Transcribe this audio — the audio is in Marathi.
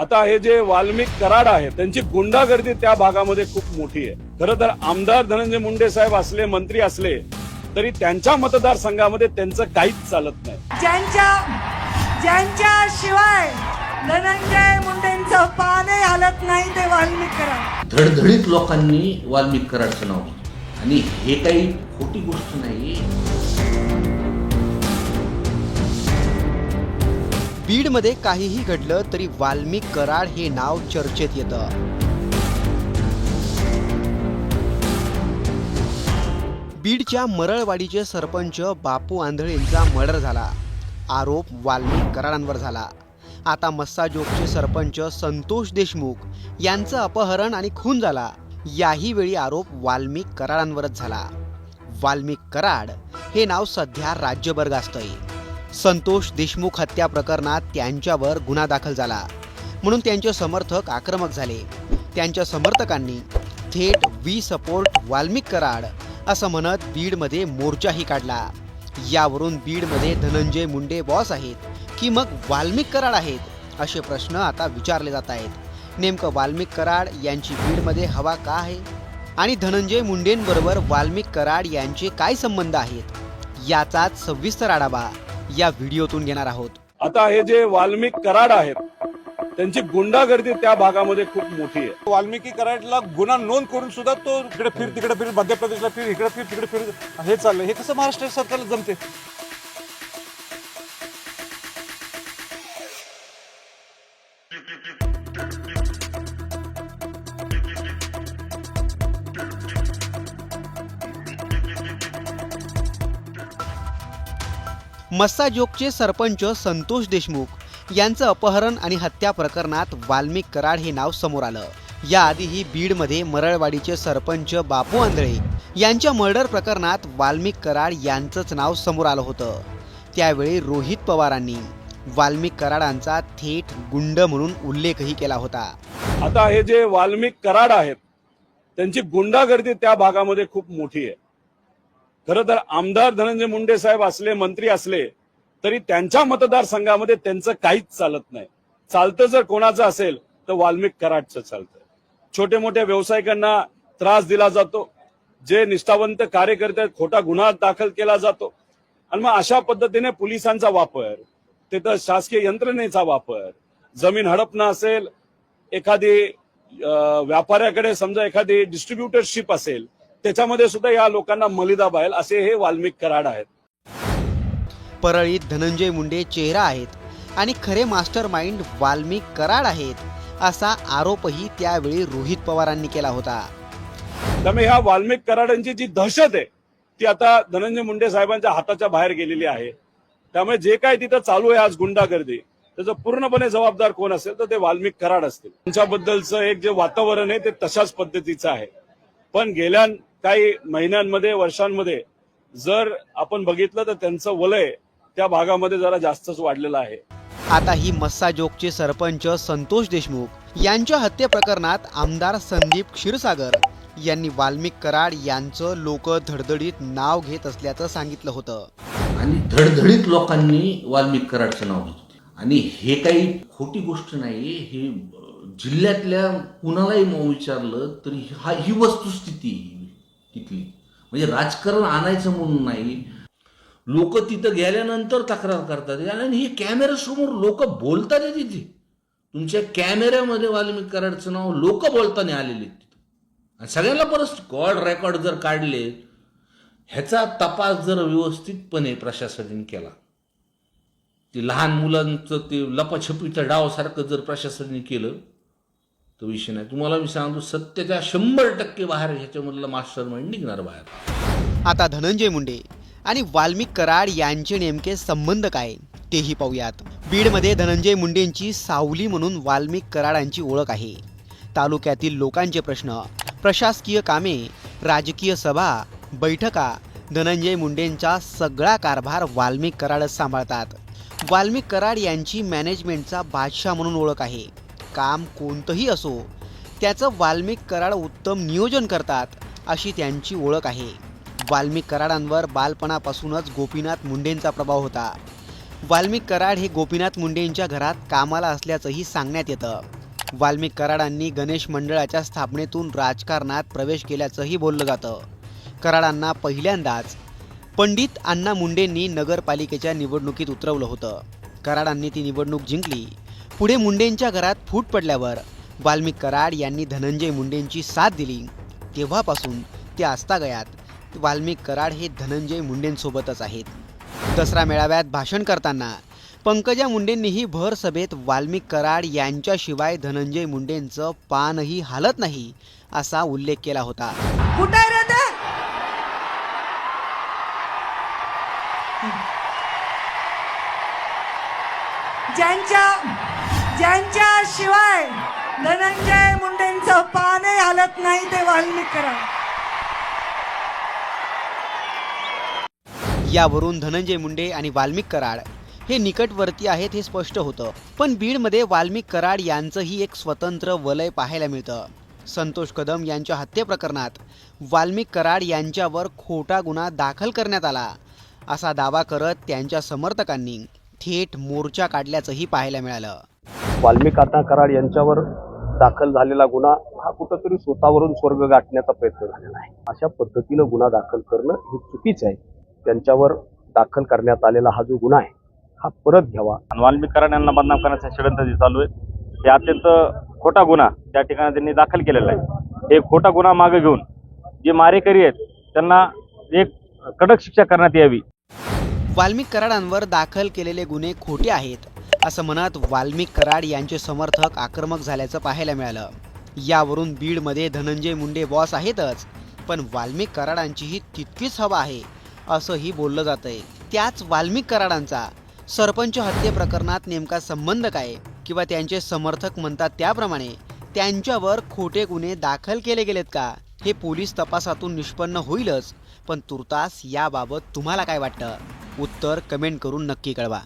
आता हे जे वाल्मिक कराड आहे त्यांची गुंडागर्दी त्या भागामध्ये खूप मोठी आहे. खरं तर आमदार धनंजय मुंडे साहेब असले मंत्री असले तरी त्यांच्या मतदारसंघामध्ये त्यांचं काहीच चालत नाही. ज्यांच्या ज्यांच्या शिवाय धनंजय मुंडेंचं पाने हलत नाही ते वाल्मिक करा धडधडीत लोकांनी वाल्मिक कराडचं नाव आणि हे काही खोटी गोष्ट नाही बीडमध्ये काहीही घडलं तरी वाल्मिक कराड हे नाव चर्चेत येतं. बीडच्या मरळवाडीचे सरपंच बापू आंधळेंचा मर्डर झाला. आरोप वाल्मिक कराडांवर झाला. आता मस्साजोगचे सरपंच संतोष देशमुख यांचं अपहरण आणि खून झाला. याही वेळी आरोप वाल्मिक कराडांवरच झाला. वाल्मिक कराड हे नाव सध्या राज्यभर गाजतंय. संतोष देशमुख हत्या प्रकरणात त्यांच्यावर गुन्हा दाखल झाला. म्हणून त्यांचे समर्थक आक्रमक झाले. त्यांच्या समर्थकांनी थेट वी सपोर्ट वाल्मिक कराड असं म्हणत बीडमध्ये मोर्चाही काढला. यावरून बीडमध्ये धनंजय मुंडे बॉस आहेत की मग वाल्मिक कराड आहेत असे प्रश्न आता विचारले जात आहेत. नेमकं वाल्मिक कराड यांची बीडमध्ये हवा का आहे? आणि धनंजय मुंडेंबरोबर वाल्मिक कराड यांचे काय संबंध आहेत? याचाच सविस्तर आढावा या व्हिडिओतून घेणार आहोत. आता हे जे वाल्मिक कराड आहेत त्यांची गुंडागर्दी त्या भागामध्ये खूप मोठी आहे. वाल्मिकी कराडला गुन्हा नोंद करून सुद्धा तो इकडे फिर तिकडे फिर मध्य प्रदेशला फिर इकडे फिर तिकडे फिर हे चाललंय. हे कसं महाराष्ट्र सरकारला जमते मस्साजोगचे सरपंच संतोष देशमुख यांचं अपहरण आणि हत्या प्रकरणात वाल्मिक कराड हे नाव समोर आलं. याआधीही बीडमध्ये मरळवाडीचे सरपंच बापू आंधळे यांच्या मर्डर प्रकरणात वाल्मिक कराड यांचंच नाव समोर आलं होतं. त्यावेळी रोहित पवारांनी वाल्मिक कराडांचा थेट गुंड म्हणून उल्लेखही केला होता. आता हे जे वाल्मिक कराड आहेत त्यांची गुंडागर्दी त्या भागामध्ये खूप मोठी आहे. खरं तर आमदार धनंजय मुंडे साहेब असले मंत्री असले तरी त्यांच्या मतदारसंघामध्ये त्यांचं काहीच चालत नाही. चालतं जर कोणाचं असेल तर वाल्मिक कराडचं चालतं. छोटे मोठ्या व्यावसायिकांना त्रास दिला जातो. जे निष्ठावंत कार्यकर्ते खोटा गुन्हा दाखल केला जातो. आणि मग अशा पद्धतीने पोलिसांचा वापर तिथं शासकीय यंत्रणेचा वापर जमीन हडपणं असेल एखादी व्यापाऱ्याकडे समजा एखादी डिस्ट्रीब्युटरशिप असेल त्याच्यामध्ये सुद्धा या लोकांना मलिदा बाहेल असे हे वाल्मिक कराड आहेत. परळीत धनंजय मुंडे चेहरा आहेत आणि खरे मास्टर माइंड वाल्मिक कराड आहेत असा आरोपही त्यावेळी रोहित पवारांनी केला होता. त्यामुळे ह्या वाल्मिक कराडांची जी दहशत आहे ती आता धनंजय मुंडे साहेबांच्या हाताच्या बाहेर गेलेली आहे. त्यामुळे जे काय तिथं चालू आहे आज गुंडागर्दी त्याचं पूर्णपणे जबाबदार कोण असेल तर ते वाल्मिक कराड असतील. त्यांच्याबद्दलचं एक जे वातावरण आहे ते तशाच पद्धतीचं आहे. पण गेल्या काही महिन्यांमध्ये वर्षांमध्ये जर आपण बघितलं तर त्यांचं वलय त्या भागामध्ये जरा जास्तच वाढलेलं आहे. आता ही मस्साजोगचे सरपंच संतोष देशमुख यांच्या हत्ये प्रकरणात आमदार संदीप क्षीरसागर यांनी वाल्मिक कराड यांचं लोक धडधडीत नाव घेत असल्याचं सांगितलं होतं. आणि धडधडीत लोकांनी वाल्मिक कराडचं नाव घेतलं आणि हे काही खोटी गोष्ट नाही हे अं, जिल्ह्यातल्या कुणालाही मग विचारलं तरी हा ही वस्तुस्थिती तिथली म्हणजे राजकारण आणायचं म्हणून नाही. लोक तिथं गेल्यानंतर तक्रार करतात. आणि हे कॅमेऱ्यासमोर लोक बोलतात आहे तिथे तुमच्या कॅमेऱ्यामध्ये वाल्मिक कराडचं नाव लोक बोलताना आलेले आहेत तिथं. आणि सगळ्यांना परत कॉल रेकॉर्ड जर काढले ह्याचा तपास जर व्यवस्थितपणे प्रशासनाने केला. ते लहान मुलांचं ते लपाछपीच्या डावसारखं जर प्रशासनाने केलं तो विषय नाही. तुम्हाला मी सांगतो सत्याच्या शंभर टक्के बाहेर ह्याच्यामधलं मास्टर माइंड निघणार बाहेर. आता धनंजय मुंडे आणि वाल्मिक कराड यांचे नेमके संबंध काय तेही पाहूयात. बीडमध्ये धनंजय मुंडेंची सावली म्हणून वाल्मिक कराडांची ओळख आहे. तालुक्यातील लोकांचे प्रश्न प्रशासकीय कामे राजकीय सभा बैठका धनंजय मुंडेंचा सगळा कारभार वाल्मिक कराडच सांभाळतात. वाल्मिक कराड यांची मॅनेजमेंटचा बादशाह म्हणून ओळख आहे. काम कोणतंही असो त्याचं वाल्मिक कराड उत्तम नियोजन करतात अशी त्यांची ओळख आहे. वाल्मिक कराडांवर बालपणापासूनच गोपीनाथ मुंडेंचा प्रभाव होता. वाल्मिक कराड हे गोपीनाथ मुंडेंच्या घरात कामाला असल्याचंही सांगण्यात येतं. वाल्मिक कराडांनी गणेश मंडळाच्या स्थापनेतून राजकारणात प्रवेश केल्याचंही बोललं जातं. कराडांना पहिल्यांदाच पंडित अण्णा मुंडेंनी नगरपालिकेच्या निवडणुकीत उतरवलं होतं. कराडांनी ती निवडणूक जिंकली. पुढे मुंडेंच्या घरात फूट पडल्यावर वाल्मिक कराड यांनी धनंजय मुंडेंची साथ दिली. तेव्हापासून ते आस्तागयात वाल्मिक कराड हे धनंजय मुंडेंसोबतच आहेत. दसरा मेळाव्यात भाषण करताना पंकजा मुंडेंनीही भर सभेत वाल्मिक कराड यांच्याशिवाय धनंजय मुंडेंचं पानही हालत नाही असा उल्लेख केला होता. कुठे ज्यांच्या ज्यांच्या शिवाय धनंजय मुंडेंचं पाने हलत नाही ते वाल्मिक यावरून धनंजय मुंडे आणि वाल्मिक कराड हे निकटवर्ती आहेत हे स्पष्ट होतं. पण बीडमध्ये वाल्मिक कराड यांचंही एक स्वतंत्र वलय पाहायला मिळतं. संतोष कदम यांच्या हत्येप्रकरणात वाल्मिक कराड यांच्यावर खोटा गुन्हा दाखल करण्यात आला असा दावा करत त्यांच्या समर्थकांनी थेट मोर्चा काढल्याचंही पाहायला मिळालं. वाल्मिकांना कराड यांच्यावर दाखल झालेला गुन्हा हा कुठंतरी स्वतःवरून स्वर्ग गाठण्याचा प्रयत्न झालेला आहे. अशा पद्धतीनं गुन्हा दाखल करणं हे चुकीचं आहे. त्यांच्यावर दाखल करण्यात आलेला हा जो गुन्हा आहे हा परत घ्यावा. आणि वाल्मिक कराड यांना बदनाम करण्याचं षडयंत्र जे चालू आहे. हे अत्यंत खोटा गुन्हा त्या ठिकाणी त्यांनी दाखल केलेला आहे. हे खोटा गुन्हा मागे घेऊन जे मारेकरी आहेत त्यांना एक कडक शिक्षा करण्यात यावी. वाल्मिक कराडांवर दाखल केलेले गुन्हे खोटे आहेत असं म्हणत वाल्मिक कराड यांचे समर्थक आक्रमक झाल्याचं पाहायला मिळालं. यावरून बीडमध्ये धनंजय मुंडे बॉस आहेतच पण वाल्मिक कराडांचीही तितकीच हवा आहे असंही बोललं जातंय. त्याच वाल्मिक कराडांचा सरपंच हत्ये प्रकरणात नेमका संबंध काय किंवा त्यांचे समर्थक म्हणतात त्याप्रमाणे त्यांच्यावर खोटे गुन्हे दाखल केले गेलेत का हे पोलीस तपासातून निष्पन्न होईलच पण तुर्तास याबाबत तुम्हाला काय वाटतं? उत्तर कमेंट करून नक्की कळवा.